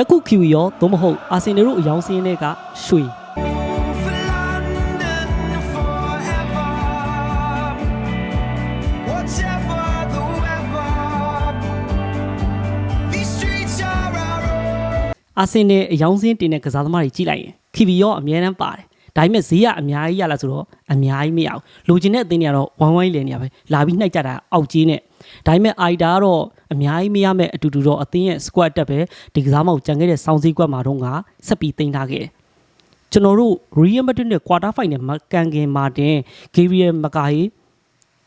ဂျက်ကုခီဝီရောသို့မဟုတ်အာဆင်နယ်တို့အယောင်စင်းတွေကရွှေ For London forever. Whatever the weather, these streets are our own. အာဆင်နယ်အယောင်စင်းတင်တဲ့ကစားသမားတွေကြည့်လိုက်ရင်ခီဗီရောအများန်းပါတယ် ဒါပေမဲ့ဈေးကအများကြီးရလာဆိုတော့အများကြီးမရဘူးလိုချင်တဲ့အသင်းတွေကတော့ဝိုင်းဝိုင်းလည်နေရပဲလာပြီးနှိုက်ကြတာအောက်ကြီးနဲ့ဒါပေမဲ့အိုက်တာကတော့အများကြီးမရမဲ့အတူတူတော့အသင်းရဲ့ squad တက်ပဲဒီကစားမောက်ကြံခဲ့တဲ့စောင်းစည်းကွက်မှာတော့ကဆက်ပြီးတင်ထားခဲ့တယ်ကျွန်တော်တို့ Real Madrid နဲ့ quarter final မှာကန်ကင်မာတင် Gabriel Magalhaes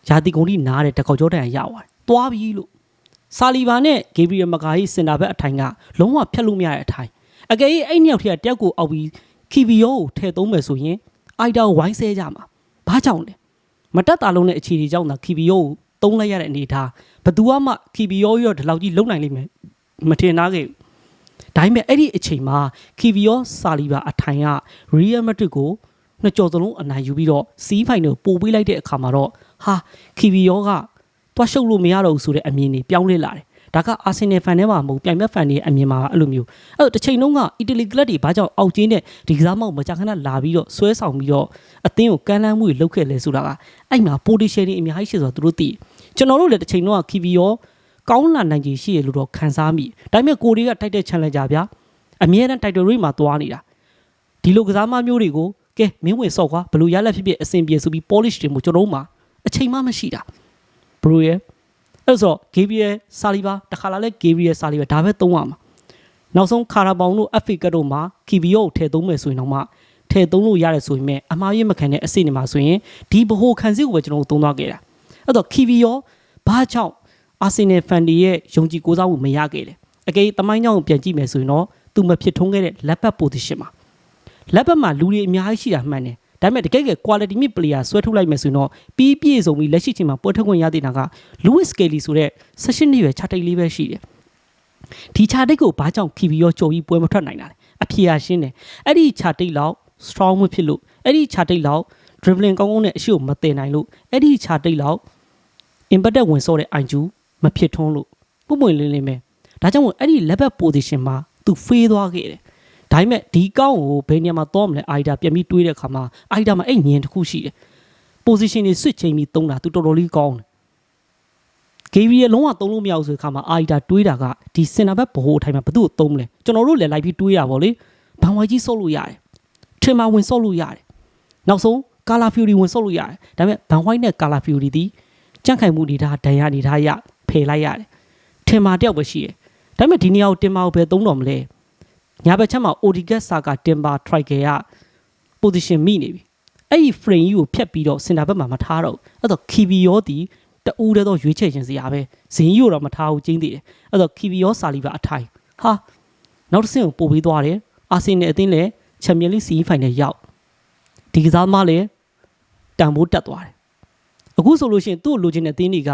ယာတီကုန်ထိနားတဲ့တကောက်ကြောတန်ရရောက်သွားတယ်။သွားပြီလို့ဆာလီဘာနဲ့ဂေဘရီယယ်မကာဟီစင်တာဘက်အထိုင်ကလုံးဝဖြတ်လို့မရတဲ့အထိုင်။အကယ်၍အဲ့နှစ်ယောက်ထက်ကတယောက်ကိုအောက်ပြီး ခီဗီယိုကိုထည့်သုံးမယ်ဆိုရင်အိုက်တာကိုဝိုင်းဆဲကြမှာ။ဘာကြောင့်လဲ။မတက်တာလုံးတဲ့အခြေအနေကြောင့်သာခီဗီယိုကိုသုံးလိုက်ရတဲ့အနေအထားဘယ်သူမှခီဗီယိုရောဒီလောက်ကြီးလုံနိုင်လိမ့်မယ်မထင်သားခဲ့ဘူး။ဒါပေမဲ့အဲ့ဒီအချိန်မှာခီဗီယိုဆာလီဘာအထိုင်ကရီယယ်မက်ဒရစ်ကိုနှစ်ကြော်စလုံးအနိုင်ယူပြီးတော့စီးဖိုင်ကိုပို့ပေးလိုက်တဲ့အခါမှာတော့ဟာခီဗီယောကတွားရှုပ်လို့မရတော့ဘူးဆိုတဲ့အမြင်တွေပြောင်းလဲလာတယ်။ ဒါကအာဆင်နယ်ဖန်ထဲမှာမဟုတ်ပြိုင်ဘက်ဖန်တွေရဲ့အမြင်မှာအဲ့လိုမျိုးအဲ့တော့တစ်ချိန်လုံးကအီတလီကလပ်တွေဘာကြောင့်အောက်ကျင်းတဲ့ဒီကစားမောက်မကြာခဏလာပြီးတော့ဆွဲဆောင်ပြီးတော့အသင်းကိုကမ်းလှမ်းမှုတွေလုပ်ခဲ့လဲဆိုတာကအဲ့မှာပိုတီရှယ်တွေအများကြီးရှိဆိုတော့သူတို့သိတယ်ကျွန်တော်တို့လည်းတစ်ချိန်လုံးကခီဗီယောကောင်းလာနိုင်ကြီးရှိရလို့တော့ခံစားမိဒါပေမဲ့ကိုတွေကတိုက်တဲ့ challenge ဗျာအမြဲတမ်း title race မှာသွားနေတာဒီလိုကစားမမျိုးတွေကိုကဲမင်းဝင်ဆော့ကွာဘယ်လိုရလက်ဖြစ်ဖြစ်အဆင်ပြေဆိုပြီး polish တွေမျိုးကျွန်တော်တို့မှာအချိန်မှမရှိတာဘရိုရဲ့ အဲ့ဆို Gabriel Saliba တခါလာလဲ Gabriel Saliba ဒါပဲသုံးရမှာနောက်ဆုံးခါရာဘောင်တို့ FA ကတ်တို့မှာ KBO ကိုထည့်သုံးမယ်ဆိုရင်တော့မှထည့်သုံးလို့ရတယ်ဆိုရင်မဲ့အမှားရမခံတဲ့အဆင့်တွေမှာဆိုရင်ဒီဘ ਹੁ ခံစစ်ကိုပဲကျွန်တော်တို့သုံးသွားခဲ့တာအဲ့တော့ KBO ဘာကြောင့်အာဆင်နယ်ဖန်တွေရဲ့ယုံကြည်ကိုးစားမှုမရခဲ့လဲအကယ်၍တမိုင်းကြောင့်ပြန်ကြည့်မယ်ဆိုရင်တော့သူမဖြစ်ထုံးခဲ့တဲ့လက်ပတ် position မှာလက်ဘက်မှာလူတွေအများကြီးရှိတာမှန်တယ် ဒါပေမဲ့တကယ်က quality mid player ဆွဲထုတ်လိုက်မယ်ဆိုရင်တော့ပြီးပြည့်စုံပြီးလက်ရှိချိန်မှာပွဲထုတ်ခွင့်ရတဲ့နာက Louis Skelly ဆိုတဲ့ session တွေပဲခြာတိတ်လေးပဲရှိတယ်ဒီခြာတိတ်ကိုဘာကြောင့်ခီပြီးရောကြိုပြီးပွဲမထွက်နိုင်တာလဲအဖြေရရှင်းတယ်အဲ့ဒီခြာတိတ်လောက် strong မဖြစ်လို့အဲ့ဒီခြာတိတ်လောက် dribbling ကောင်းကောင်းနဲ့အရှိကိုမတင်နိုင်လို့အဲ့ဒီခြာတိတ်လောက် impact ဝင်စောတဲ့ IQ မဖြစ်ထွန်းလို့ပုံပွင့်လင်းလင်းပဲဒါကြောင့်မို့အဲ့ဒီ level position မှာသူဖေးသွားခဲ့တယ် ဒါပေမဲ့ဒီကောင်းကိုဘယ်နေရာမှာတော့မလဲအိုင်ဒါပြန်ပြီးတွေးတဲ့အခါမှာအိုင်ဒါမှာအဲ့ညင်တစ်ခုရှိတယ် position တွေ switch ချိန်ပြီးသုံးတာသူတော်တော်လေးကောင်းတယ်ဂေဗီရလုံးဝသုံးလို့မရဘူးဆိုတဲ့အခါမှာအိုင်ဒါတွေးတာကဒီစင်တာဘက်ဘိုးအထိုင်မှာဘယ်သူ့ကိုသုံးမလဲကျွန်တော်တို့လည်းလိုက်ပြီးတွေးရပါဗောလေဘန်ဝိုင်ကြီးဆော့လို့ရတယ်ထင်မာဝင်ဆော့လို့ရတယ်နောက်ဆုံးကာလာဖျူရီဝင်ဆော့လို့ရတယ်ဒါပေမဲ့ဘန်ဝိုင်နဲ့ကာလာဖျူရီဒီကြန့်ခိုင်မှုနေတာဒဏ်ရနေတာရဖယ်လိုက်ရတယ်ထင်မာတယောက်ပဲရှိတယ်ဒါပေမဲ့ဒီနေရာကိုတင်မာကိုပဲသုံးတော်မလဲ ညာဘက်ချက်မှာ Odigat Saka Timber Striker က position မိနေပြီအဲ့ဒီ frame ကြီးကိုဖြတ်ပြီးတော့ center ဘက်မှာမထားတော့ဘူးအဲ့တော့ Kiwi ရောဒီတူးတဲ့တော့ရွေးချယ်ခြင်းစရာပဲဇင်းကြီးကိုတော့မထားဘူးကျင်းသေးတယ်အဲ့တော့ Kiwi ရောစာလီပါအထိုင်ဟာနောက်တစ်ဆင့်ကိုပို့ပေးသွားတယ်အာဆင်နယ်အသင်းလည်းချန်ပီယံလိစီးဖိုင်နယ်ရောက်ဒီကစားမလည်းတန်ဖိုးတက်သွားတယ်အခုဆိုလို့ရှိရင်သူ့ကိုလိုချင်တဲ့အသင်းတွေက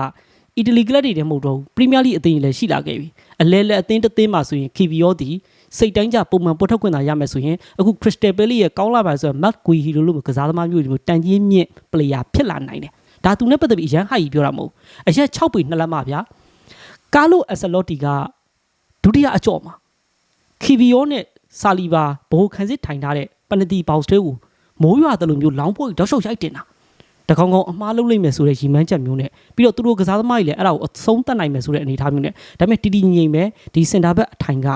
အီတလီကလပ်တွေတည်းမဟုတ်တော့ဘူးပရီးမီယာလိအသင်းတွေလည်းရှိလာခဲ့ပြီအလဲလဲအသင်းတစ်သင်းမှာဆိုရင် Kiwi ရောဒီ စိတ်တိုင်းကြပုံမှန်ပွတ်ထုတ်ခွင့်သာရမယ်ဆိုရင်အခု Crystal Palace ရဲ့ကောင်းလာပါဆိုတော့ Mark Guehi လို့ကစားသမားမျိုးတွေမျိုးတန်ကြီးမြင့် player ဖြစ်လာနိုင်တယ်။ဒါသူနဲ့ပတ်သက်ပြီးအရန်ဟိုက်ကြီးပြောတာမဟုတ်ဘူး။အရက်6ပေ2လက်မဗျာ။ကာလိုအက်ဆလော့တီကဒုတိယအကြော့မှာခီဗီယိုနဲ့ဆာလီဘာဘိုးခန်းစစ်ထိုင်ထားတဲ့ပနတီဘောက်စ်တွေကိုမိုးရွာတယ်လို့မျိုးလောင်းဖို့တောက်လျှောက်ရိုက်တင်တာ။တကောင်ကောင်အမားလုံးလိုက်မယ်ဆိုတဲ့ရီမန်းချက်မျိုးနဲ့ပြီးတော့သူတို့ကစားသမားတွေလည်းအဲ့ဒါကိုအဆုံးတတ်နိုင်မယ်ဆိုတဲ့အနေအထားမျိုးနဲ့ဒါပေမဲ့တီတီငိမ့်ပဲဒီစင်တာဘက်အထိုင်က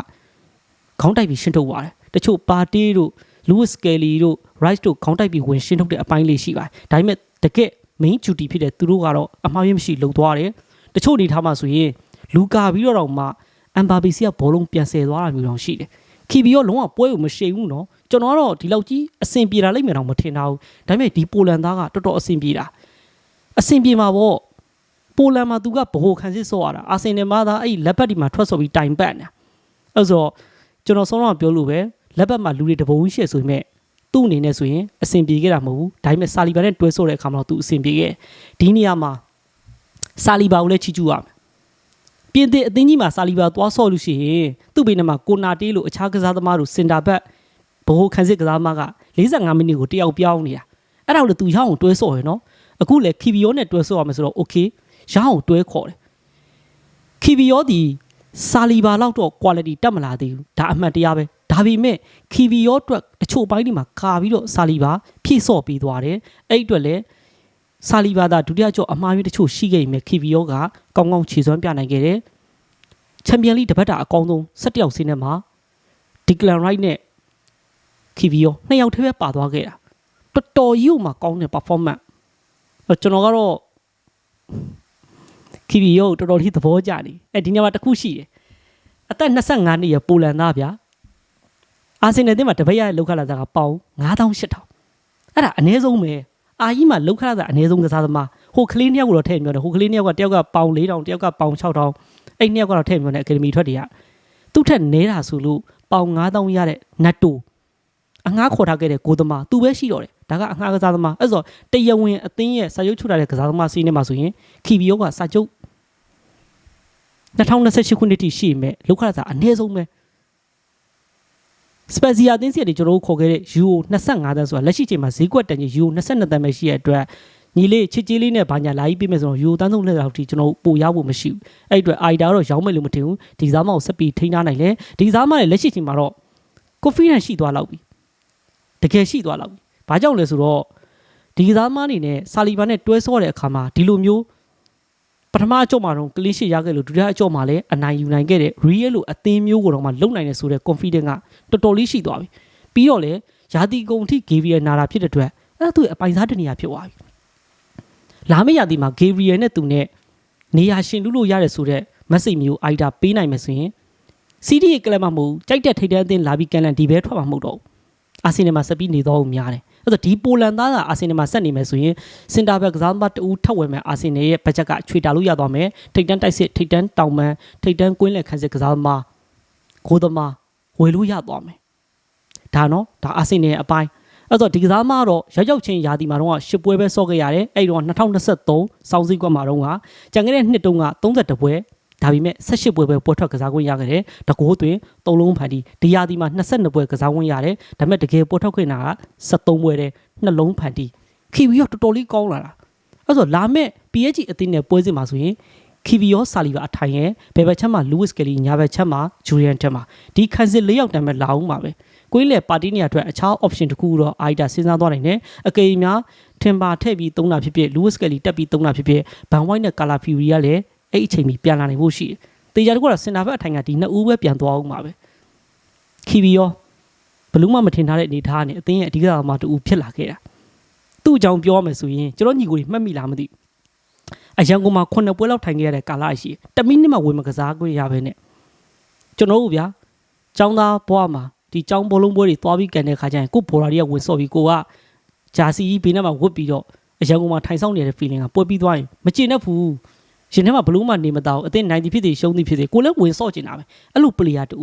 ခေါင်းတိုက်ပြီးရှင်းထုတ်သွားတယ်တချို့ပါတီတို့ Lewis Kelly တို့ Rice တို့ခေါင်းတိုက်ပြီးဝင်ရှင်းထုတ်တဲ့အပိုင်းလေးရှိပါတယ်ဒါပေမဲ့တကယ် main duty ဖြစ်တဲ့သူတို့ကတော့အမှားရင်းမရှိလုံသွားတယ်တချို့အနေထားမှာဆိုရင်လူကာပြီးတော့တော့မှအမ်ဘာဘီစီကဘောလုံးပြန်ဆယ်သွားတာမျိုးတော့ရှိတယ်ခီဘီရောလုံးဝပွဲကိုမရှိဘူးနော်ကျွန်တော်ကတော့ဒီလောက်ကြီးအဆင်ပြေတာလိမ့်မယ်တော့မထင်တာဘူးဒါပေမဲ့ဒီပိုလန်သားကတော်တော်အဆင်ပြေတာအဆင်ပြေမှာပေါ့ပိုလန်မှာသူကဘ ਹੁ ခံစစ်ဆော့ရတာအာဆင်နယ်မှာသာအဲ့ဒီလက်ပတ်ဒီမှာထွက်ဆော့ပြီးတိုင်ပတ်နေတာအဲ့ဆိုတော့ ကျွန်တော်ဆုံးတော့ပြောလို့ပဲလက်ပတ်မှာလူတွေတပုံရှေ့ဆိုပေမဲ့သူ့အနေနဲ့ဆိုရင်အဆင်ပြေခဲ့တာမဟုတ်ဘူးဒါပေမဲ့ဆာလီဘာနဲ့တွဲဆော့တဲ့အခါမှာတော့သူအဆင်ပြေခဲ့ဒီနေရာမှာဆာလီဘာကိုလည်းချီးကျူးရမယ်ပြင်သစ်အသင်းကြီးမှာဆာလီဘာသွားဆော့လို့ရှိရင်သူ့ဘေးနားမှာကိုနာတေးလို့အခြားကစားသမားတို့စင်တာဘက်ဘိုးခန်းစစ်ကစားသမားက45မိနစ်ကိုတယောက်ပြောင်းနေတာအဲ့ဒါကိုသူရအောင်တွဲဆော့ရယ်နော်အခုလေခီဗီယောနဲ့တွဲဆော့ရမယ်ဆိုတော့ okay ရအောင်တွဲခေါ်တယ်ခီဗီယောဒီ စာလီဘာလောက်တော့ quality တက်မလာသေးဘူးဒါအမှန်တရားပဲဒါပေမဲ့ခီဗီယောအတွက်တချို့ပိုင်းဒီမှာကာပြီးတော့စာလီဘာဖြည့်ဆော့ပြီးသွားတယ်အဲ့ဒီအတွက်လည်းစာလီဘာသာဒုတိယကျော့အမှားမျိုးတချို့ရှိခဲ့ရင်ခီဗီယောကကောင်းကောင်းခြေစွမ်းပြနိုင်ခဲ့တယ်ချန်ပီယံလိတပတ်တာအကောင်းဆုံး၁၁ယောက်စင်းထဲမှာဒီကလန်ရိုက်နဲ့ခီဗီယောနှစ်ယောက်တည်းပဲပါသွားခဲ့တာတော်တော်ကြီးမှကောင်းတဲ့ performance အဲ့ကျွန်တော်ကတော့ ခီဗီယိုတော်တော်လေးသဘောကျနေအဲဒီညမှာတစ်ခုရှိတယ်အသက်25နှစ်ရပိုလန်သားဗျာအာဆင်နယ်တင်းမှာတပတ်ရတဲ့လောက်ခလာသားကပေါင်9800အဲ့ဒါအနည်းဆုံးပဲအာကြီးမှာလောက်ခလာသားအနည်းဆုံးကစားသမားဟိုကလေးနှစ်ယောက်ကိုတော့ထည့်ပြောတယ်ဟိုကလေးနှစ်ယောက်ကတယောက်ကပေါင်4000တယောက်ကပေါင်6000အဲ့နှစ်ယောက်ကတော့ထည့်ပြောတယ်အကယ်ဒမီထွက်တွေကသူ့ထက်နဲတာဆိုလို့ပေါင်9000ရတဲ့နတ်တိုအငှားခေါ်ထားခဲ့တဲ့ကိုသမားသူပဲရှိတော့တယ်ဒါကအငှားကစားသမားအဲ့ဆိုတရားဝင်အသင်းရဲ့စာချုပ်ချုပ်ထားတဲ့ကစားသမားစီးနေမှာဆိုရင်ခီဗီယိုကစာချုပ် 2028ခုနှစ်ထိရှိမယ်လောက်ခရစာအနည်းဆုံးပဲစပက်စီယာတင်းစီတွေကျွန်တော်တို့ခေါ်ခဲ့တဲ့ UO 25တန်းဆိုတာလက်ရှိချိန်မှာဈေးကွက်တန်ကြီး UO 22တန်းပဲရှိရတဲ့အတွက်ညီလေးချစ်ကြီးလေးနဲ့ဘာညာလာပြီးပြမယ်ဆိုတော့ UO တန်းဆုံးလက်လောက်ထိကျွန်တော်ပို့ရဖို့မရှိဘူးအဲ့ဒီအတွက် AIDA တော့ရောင်းမယ်လို့မထင်ဘူးဒီစားမကိုဆက်ပြီးထိန်းထားနိုင်လေဒီစားမရဲ့လက်ရှိချိန်မှာတော့ confidence ရှိသွားလောက်ပြီတကယ်ရှိသွားလောက်ပြီဘာကြောင့်လဲဆိုတော့ဒီစားမအနေနဲ့ဆာလီဘာနဲ့တွဲဆော့တဲ့အခါမှာဒီလိုမျိုး ပထမအကြော့မှာတော့ကလင်းရှိရခဲ့လို့ဒုတိယအကြော့မှာလည်းအနိုင်ယူနိုင်ခဲ့တဲ့ real လို့အသင်းမျိုးကိုတော့မှလုံနိုင်တယ်ဆိုတဲ့ confidence ကတော်တော်လေးရှိသွားပြီပြီးတော့လေယာတီကုံအထိ Gabriel နာတာဖြစ်တဲ့အတွက်အဲ့ဒါသူ့ရဲ့အပိုင်စားတနေရာဖြစ်သွားပြီလာမယ့်ယာတီမှာ Gabriel နဲ့သူနဲ့နေရာရှင်လူလို့ရတယ်ဆိုတဲ့ message မျိုး idea ပေးနိုင်မယ်ဆိုရင် CD ရဲ့ကလပ်မှာမဟုတ်ဘူးကြိုက်တဲ့ထိပ်တန်းအသင်းလာပြီးကန်လန်ဒီဘဲထွက်မှာမဟုတ်တော့ဘူးအာဆင်နယ်မှာဆက်ပြီးနေတော့များတယ် အဲ့တော့ဒီပိုလန်သားကအာဆင်နယ်မှာဆက်နေမယ်ဆိုရင်စင်တာဘက်ကစားသမားတူထပ်ဝင်မယ်အာဆင်နယ်ရဲ့ဘတ်ဂျက်ကချွေတာလို့ရသွားမယ်ထိပ်တန်းတိုက်စစ်ထိပ်တန်းတောင်ပန်းထိပ်တန်းကွင်းလက်ခန်းစစ်ကစားသမားကိုသမားဝယ်လို့ရသွားမယ်ဒါနော်ဒါအာဆင်နယ်ရဲ့အပိုင်းအဲ့တော့ဒီကစားသမားတော့ရောက်ရောက်ချင်းယာတီမှာတော့ရှစ်ပွဲပဲဆော့ခဲ့ရတယ်အဲ့တော့2023စောင်းစည်းကွက်မှာတော့ကကြံခဲ့တဲ့နှစ်တုန်းက32ပွဲ ဒါပေမဲ့18ပွဲပဲပွဲထွက်ကစားခွင့်ရခဲ့တယ်တကိုးသွင်း3လုံးဖန်တီဒီယာတီမှာ22ပွဲကစားခွင့်ရတယ်ဒါပေမဲ့တကယ်ပွဲထွက်ခွင့်တာက73ပွဲတဲ့နှလုံးဖန်တီခီဗီရောတော်တော်လေးကောင်းလာတာအဲ့ဆိုလာမဲ့ PSG အသင်းနဲ့ပွဲစဉ်မှာဆိုရင်ခီဗီယောဆာလီဘာအထိုင်ရဲ့ဘယ်ဘက်ချက်မှာလူးဝစ်ကလီညာဘက်ချက်မှာဂျူရီယန်တက်မှာဒီခန်းစစ်၄ယောက်တန်းပဲလာအောင်ပါပဲကွင်းလေပါတီနေရာအတွက်အခြား option တစ်ခုတော့အိုက်တာစဉ်းစားသွားနိုင်တယ်အကေများထင်ပါထည့်ပြီးသုံးတာဖြစ်ဖြစ်လူးဝစ်ကလီတက်ပြီးသုံးတာဖြစ်ဖြစ်ဘန်ဝိုင်းနဲ့ကာလာဖီရီကလည်း အဲ့အချိန်ကြီးပြန်လာနိုင်ဖို့ရှိတယ်တေချာတကူကစင်တာဘက်အထိုင်ကဒီနှစ်ဦးပဲပြန်သွားအောင်ပါပဲခီဗီယောဘလူးမမထင်ထားတဲ့အနေထားနဲ့အသင်းရဲ့အဓိကအမှားတူဖြစ်လာခဲ့တာသူ့အကြောင်းပြောမယ်ဆိုရင်ကျွန်တော်ညီကိုတွေမှတ်မိလားမသိဘူးအရန်ကုန်မှာခုနှစ်ပွဲလောက်ထိုင်ခဲ့ရတဲ့ကာလရှိတယ်တမိနစ်မှဝင်မကစားခွင့်ရပဲနဲ့ကျွန်တော်တို့ဗျာចောင်းသားဘွားမှာဒီចောင်းဘလုံးပွဲတွေသွားပြီးကန်တဲ့ခါကျရင်ကိုဘော်လာတွေကဝင်စော်ပြီးကိုကဂျာစီကြီးဘေးနဲ့မှာဝတ်ပြီးတော့အရန်ကုန်မှာထိုင်ဆောင်နေတဲ့ feeling ကပွဲပြီးသွားရင်မကျင်တတ်ဘူး ရှင်ထဲမှာဘလို့မှနေမတော့အသင်း90ဖြစ်သေးရှုံးသည်ဖြစ်သေးကိုလည်းဝင်စော့ကျင်တာပဲအဲ့လို player တူ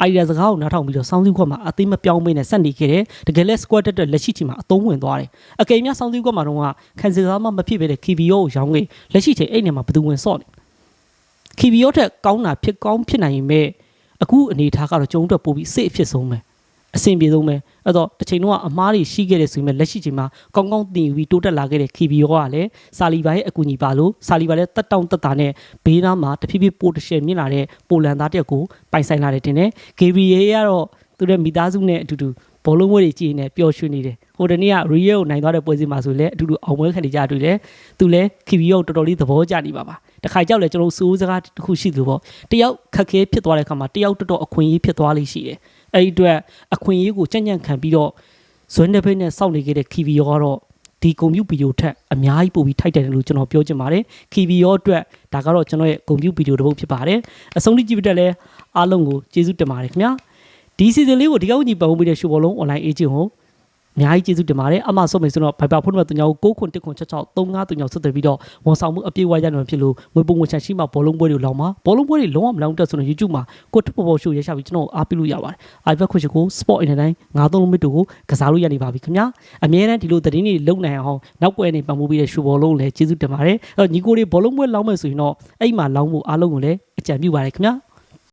အိုင်ဒီယာစကားကိုနားထောင်ပြီးတော့စောင်းစည်းခွက်မှာအသိမပြောင်းမင်းနဲ့ဆက်နေခဲ့တယ်တကယ်လဲ squad တက်တဲ့လက်ရှိချိန်မှာအသုံးဝင်သွားတယ်အကယ်များစောင်းစည်းခွက်မှာတော့ခံစကားမှမဖြစ်ပဲတဲ့ KBO ကိုရောင်းခဲ့လက်ရှိချိန်အဲ့နေမှာဘယ်သူဝင်စော့လဲ KBO ထက်ကောင်းတာဖြစ်ကောင်းဖြစ်နိုင်ရင်ပဲအခုအနေထားကတော့ကျုံအတွက်ပို့ပြီးစိတ်အဖြစ်ဆုံးပဲ အဆင်ပြေဆုံးပဲအဲ့တော့တစ်ချိန်တော့အမားတွေရှိခဲ့တဲ့ဆိုရင်လက်ရှိချိန်မှာကောင်းကောင်းတင်ယူပြီးတိုးတက်လာခဲ့တဲ့ KBO ကလည်းစာလီဘာရဲ့အကူအညီပါလို့စာလီဘာလည်းတက်တောင့်တက်တာနဲ့ဘေးနားမှာတဖြည်းဖြည်းပိုတရှယ်မြင့်လာတဲ့ပိုလန်သားတယောက်ကိုပိုင်ဆိုင်လာတယ်တင်တယ် KBA ကတော့သူတို့မိသားစုနဲ့အတူတူဘောလုံးပွဲတွေကြည့်နေပျော်ရွှင်နေတယ်ဟိုတနေ့က Real ကိုနိုင်သွားတဲ့ပွဲစဉ်မှာဆိုလည်းအတူတူအောင်ပွဲခံနေကြတွေ့တယ်သူလည်း KBO ကိုတော်တော်လေးသဘောကျနေပါပါတခါကြောက်လဲကျွန်တော်စိုးစကားတစ်ခုရှိသူပေါ့တယောက်ခက်ခဲဖြစ်သွားတဲ့အခါမှာတယောက်တော်တော်အခွင့်အရေးဖြစ်သွားလိမ့်ရှိတယ် အဲ့ဒီအတွက်အခွင့်အရေးကိုကြံ့ကြံ့ခံပြီးတော့ဇွန်းတစ်ဖိတ်နဲ့စောင့်နေခဲ့တဲ့ KBO ကတော့ဒီကွန်ပျူတာဗီဒီယိုထက်အများကြီးပိုပြီးထိုက်တယ်လို့ကျွန်တော်ပြောချင်ပါတယ် KBO အတွက်ဒါကတော့ကျွန်တော်ရဲ့ကွန်ပျူတာဗီဒီယိုတစ်ပုဒ်ဖြစ်ပါတယ်အဆုံးထိကြည့်ပြတဲ့လဲအားလုံးကိုကျေးဇူးတင်ပါတယ်ခင်ဗျာဒီ season လေးကိုဒီကောက်ကြီးပတ်ဝန်းပြီးတဲ့ရှုဘောလုံး online agent ကို အများကြီးကျေးဇူးတင်ပါတယ်အမဆုံးမယ်ဆိုတော့ Viber ဖုန်းနံပါတ်3ကို6ခွန်1ခွန်66 35 3ဆက်သွယ်ပြီးတော့ဝန်ဆောင်မှုအပြည့်အဝရနိုင်ဖြစ်လို့ငွေပုံငွေချန်ရှိမှဘောလုံးပွဲတွေလောင်းမှာဘောလုံးပွဲတွေလုံးဝမလောင်းတက်ဆိုတော့ YouTube မှာကိုထပ်ပေါ်ပေါ်ရှိုးရရှာပြီးကျွန်တော်အားပေးလို့ရပါတယ် iPad ခွင့်ရှိကို Sport in the Line 93လုံးမစ်တို့ကိုကစားလို့ရနေပါပြီခင်ဗျာအများအားဒီလိုသတင်းတွေလုံနိုင်အောင်နောက်ပွဲနေပံ့ပိုးပြီးတဲ့ရှူဘောလုံးလည်းကျေးဇူးတင်ပါတယ်အဲ့တော့ညီကိုတွေဘောလုံးပွဲလောင်းမယ်ဆိုရင်တော့အဲ့မှာလောင်းဖို့အားလုံးကိုလည်းအကြံပြုပါတယ်ခင်ဗျာ